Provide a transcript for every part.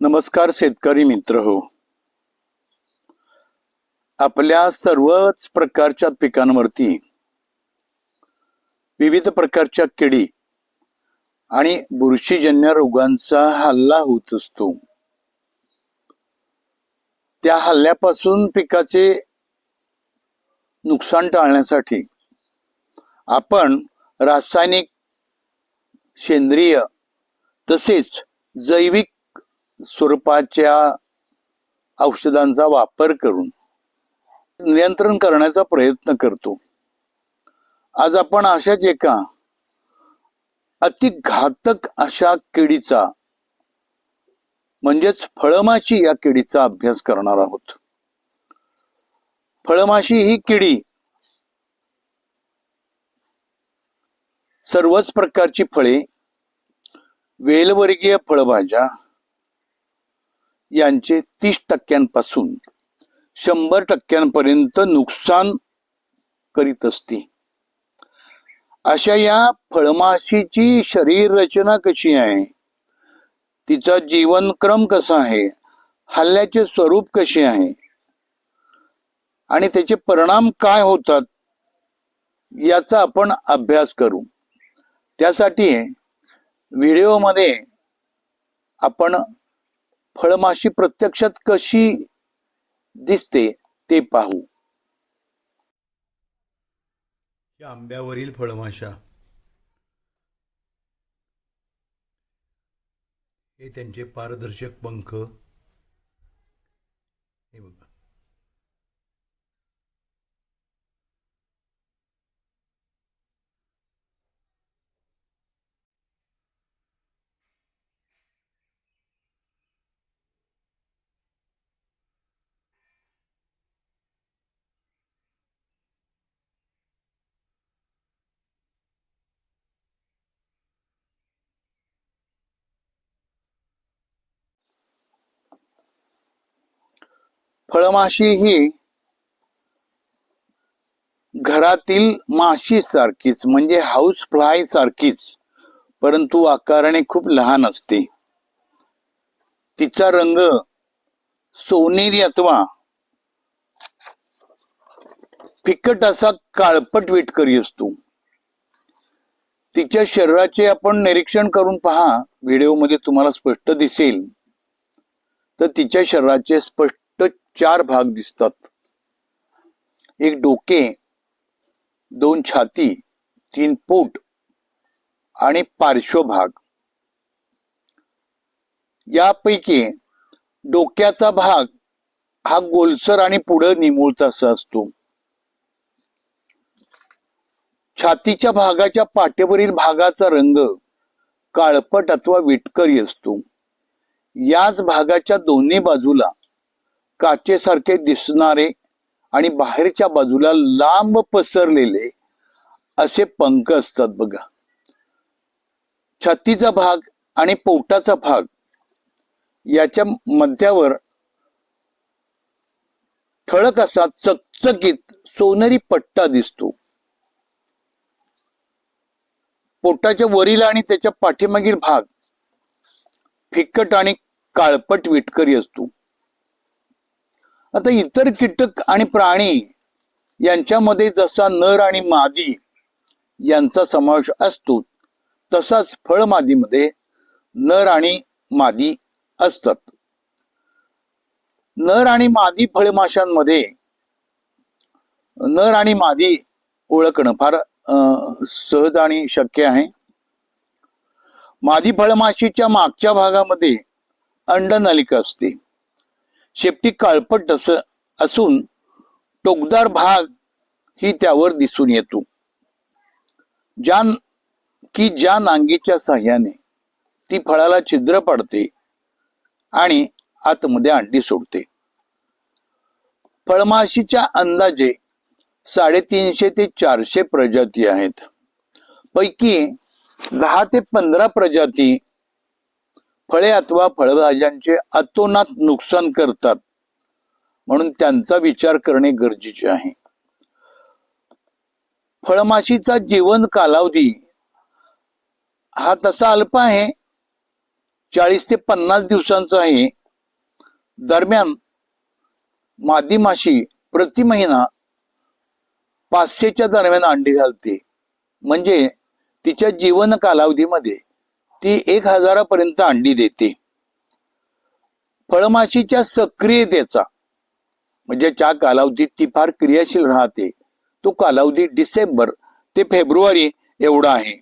नमस्कार शेतकरी मित्र हो. आपल्या सर्वच प्रकारच्या पिकांवरती विविध प्रकारच्या किडी आणि बुरशीजन्य रोगांचा हल्ला होत असतो. त्या हल्ल्यापासून पिकाचे नुकसान टाळण्यासाठी आपण रासायनिक सेंद्रिय तसेच जैविक स्वरूपाच्या औषधांचा वापर करून नियंत्रण करण्याचा प्रयत्न करतो. आज आपण अशाच एका अति घातक अशा किडीचा म्हणजेच फळमाशी या किडीचा अभ्यास करणार आहोत. फळमाशी ही किडी सर्वच प्रकारची फळे वेलवर्गीय फळभाज्या यांचे तीस टक्क्यांपासून शंभर टक्क्यांपर्यंत नुकसान करीत असते. अशा या फळमाशीची शरीर रचना कशी आहे? तिचा जीवनक्रम कसा आहे? हल्ल्याचे स्वरूप कसे आहे? आणि त्याचे परिणाम काय होतात? याचा आपण अभ्यास करू. त्यासाठी व्हिडिओमध्ये आपण फळमाशी प्रत्यक्षात कशी दिसते ते पाहू. या आंब्यावरील फळमाशा. हे त्यांचे पारदर्शक पंख हे बघा फळमाशी ही घरातील माशी सारखीच म्हणजे हाऊस फ्लाय सारखीच परंतु आकाराने खूप लहान असते. तिचा रंग सोनेरी अथवा फिकट असा काळपट विटकरी असतो. तिच्या शरीराचे आपण निरीक्षण करून पहा. व्हिडिओमध्ये तुम्हाला स्पष्ट दिसेल. तर तिच्या शरीराचे स्पष्ट चार भाग दिसतात. एक डोके दोन छाती तीन पोट आणि पार्श्वभाग यापैकी डोक्याचा भाग हा गोलसर आणि पुढे निमुळतासा असतो. छातीच्या भागाच्या पाठीवरील भागाचा रंग काळपट अथवा विटकरी असतो. याच भागाच्या दोन्ही बाजूला काचेसारखे दिसणारे आणि बाहेरच्या बाजूला लांब पसरलेले असे पंख असतात बघा. छातीचा भाग आणि पोटाचा भाग याच्या मध्यावर ठळक असा चकचकीत सोनेरी पट्टा दिसतो. पोटाच्या वरील आणि त्याच्या पाठीमागील भाग फिक्कट आणि काळपट विटकरी असतो. आता इतर कीटक आणि प्राणी यांच्यामध्ये जसा नर आणि मादी यांचा समावेश असतो तसाच फळमादीमध्ये नर आणि मादी असतात. नर आणि मादी फळमाशांमध्ये नर आणि मादी ओळखणं फार सहज आणि शक्य आहे. मादी फळमाशीच्या मागच्या भागामध्ये अंडनलिका असते. शेपटी काळपट अस असून टोकदार भाग ही त्यावर दिसून येतो. ज्या की ज्या नांगीच्या साह्याने ती फळाला छिद्र पाडते आणि आतमध्ये अंडी सोडते. फळमाशीच्या अंदाजे साडेतीनशे ते चारशे प्रजाती आहेत. पैकी दहा ते पंधरा प्रजाती फळे अथवा फळभाज्यांचे अतोनात नुकसान करतात. म्हणून त्यांचा विचार करणे गरजेचे आहे. फळमाशीचा जीवन कालावधी हा तसा अल्प आहे. चाळीस ते पन्नास दिवसांचा आहे. दरम्यान मादी माशी प्रति महिना पाचशेच्या दरम्यान अंडी घालते. म्हणजे तिच्या जीवन कालावधीमध्ये ती एक हजारापर्यंत अंडी देते. फळमाशीच्या सक्रियतेचा म्हणजे ज्या कालावधीत ती फार क्रियाशील राहते तो कालावधी डिसेंबर ते फेब्रुवारी एवढा आहे.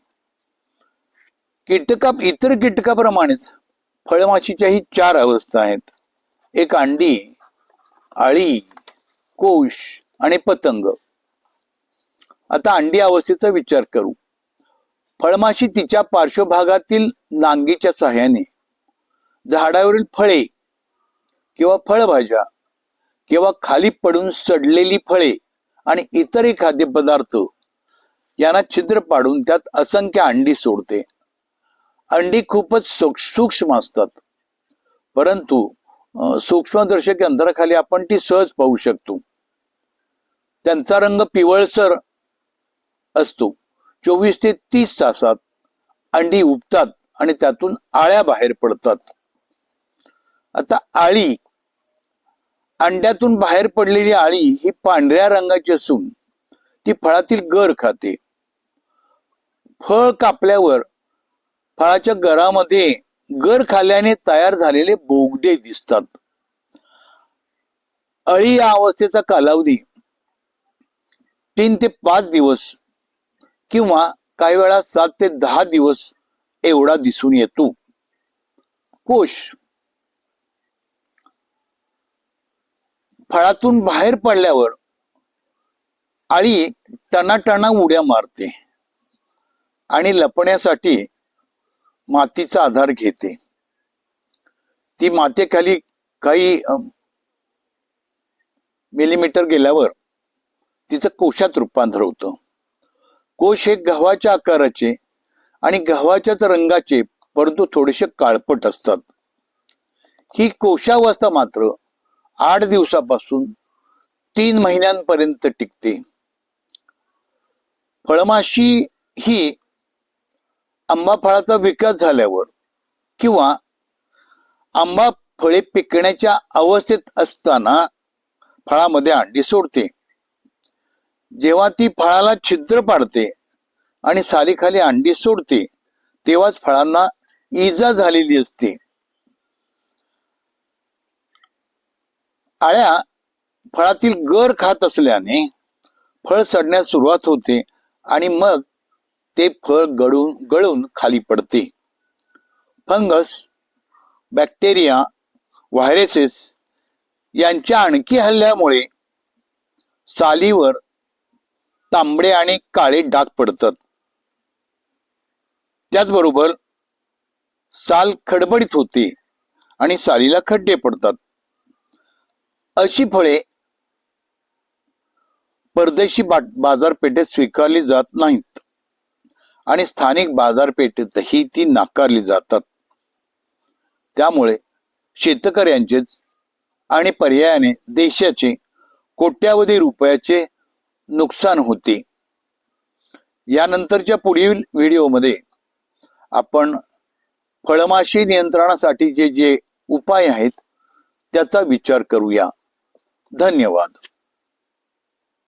कीटका इतर कीटकाप्रमाणेच फळमाशीच्याही चार अवस्था आहेत. एक अंडी आळी कोश आणि पतंग. आता अंडी अवस्थेचा विचार करू. फळमाशी तिच्या पार्श्वभागातील नांगीच्या सहाय्याने झाडावरील फळे किंवा फळभाज्या किंवा खाली पडून सडलेली फळे आणि इतरही खाद्यपदार्थ यांना छिद्र पाडून त्यात असंख्य अंडी सोडते. अंडी खूपच सूक्ष्म असतात. परंतु सूक्ष्मदर्शक यंत्राखाली आपण ती सहज पाहू शकतो. त्यांचा रंग पिवळसर असतो. चोवीस ते तीस तासात अंडी उपतात आणि त्यातून आळ्या बाहेर पडतात. आता आळी अंड्यातून बाहेर पडलेली आळी ही पांढऱ्या रंगाची असून ती फळातील गर खाते. फळ कापल्यावर फळाच्या गरामध्ये गर खाल्याने तयार झालेले बोगदे दिसतात. अळी या अवस्थेचा कालावधी तीन ते पाच दिवस किंवा काही वेळा सात ते दहा दिवस एवढा दिसून येतो. कोश. फळातून बाहेर पडल्यावर आळी टणाटणा उड्या मारते आणि लपण्यासाठी मातीचा आधार घेते. ती मातेखाली काही मिलीमीटर गेल्यावर तिचं कोशात रूपांतर होतं. कोश हे गव्हाच्या आकाराचे आणि गव्हाच्याच रंगाचे परंतु थोडेसे काळपट असतात. ही कोशावस्था मात्र आठ दिवसापासून तीन महिन्यांपर्यंत टिकते. फळमाशी ही आंबा फळाचा विकास झाल्यावर किंवा आंबा फळे पिकण्याच्या अवस्थेत असताना फळामध्ये अंडी सोडते. जेव्हा ती फळाला छिद्र पाडते आणि सालीखाली अंडी सोडते तेव्हाच फळांना इजा झालेली असते. आळ्या फळातील गर खात असल्याने फळ सडण्यास सुरुवात होते आणि मग ते फळ गळून गळून खाली पडते. फंगस बॅक्टेरिया व्हायरसेस यांच्या आणखी हल्ल्यामुळे सालीवर तांबडे आणि काळे डाग पडतात. त्याचबरोबर साल खडबडीत होते आणि सालीला खड्डे पडतात. अशी फळे परदेशी बा- बाजारपेठेत स्वीकारली जात नाहीत आणि स्थानिक बाजारपेठेतही ती नाकारली जातात. त्यामुळे शेतकऱ्यांचेच आणि पर्यायाने देशाचे कोट्यावधी रुपयाचे नुकसान होते. यानंतरच्या पुढील व्हिडिओमध्ये आपण फळमाशी नियंत्रणासाठीचे जे उपाय आहेत त्याचा विचार करूया. धन्यवाद.